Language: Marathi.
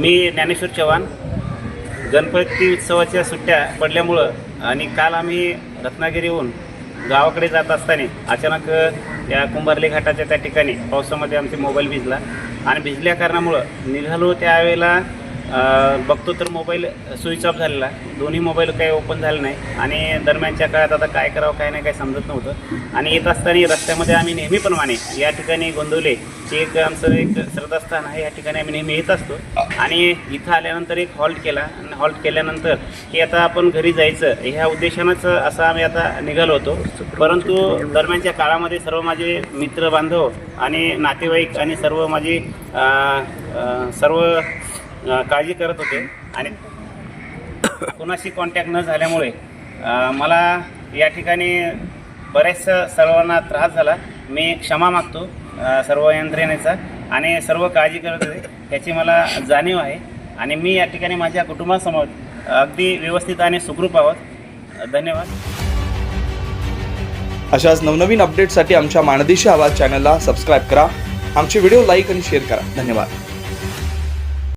मी ज्ञानेश्वर चव्हाण. गणपती उत्सवाच्या सुट्ट्या पडल्यामुळं आणि काल आम्ही रत्नागिरीहून गावाकडे जात असताना अचानक या कुंभारली घाटाच्या त्या ठिकाणी पावसामध्ये आमचे मोबाईल भिजला. आणि भिजल्या कारणामुळं निघालो त्यावेळेला बघतो तर मोबाईल स्विच ऑफ झालेला दोन्ही मोबाईल काही ओपन झाले नाही. आणि दरम्यानच्या काळात आता काय करावं काय नाही काय समजत नव्हतं. आणि येत असताना रस्त्यामध्ये आम्ही नेहमीप्रमाणे या ठिकाणी गोंदवले. हे एक आमचं एक श्रद्धास्थान आहे. या ठिकाणी आम्ही नेहमी येत असतो. आणि इथं आल्यानंतर एक हॉल्ट केला. आणि हॉल्ट केल्यानंतर की आता आपण घरी जायचं. ह्या उद्देशानंच असं आम्ही आता निघालो होतो. परंतु दरम्यानच्या काळामध्ये सर्व माझे मित्र बांधव आणि नातेवाईक आणि सर्व माझी सर्व काळजी करत होते. आणि कोणाशी कॉन्टॅक्ट न झाल्यामुळे मला या ठिकाणी बऱ्याचशा सर्वांना त्रास झाला. मी क्षमा मागतो सर्व यंत्रणेचा. आणि सर्व काळजी करत होते. याची मला जाणीव आहे. आणि मी या ठिकाणी माझ्या कुटुंबासमोर अगदी व्यवस्थित आणि सुखरूप आहोत. धन्यवाद. अशाच नवनवीन अपडेटसाठी आमच्या माणदेशी आवाज चॅनलला सबस्क्राईब करा. आमचे व्हिडिओ लाईक आणि शेअर करा. धन्यवाद.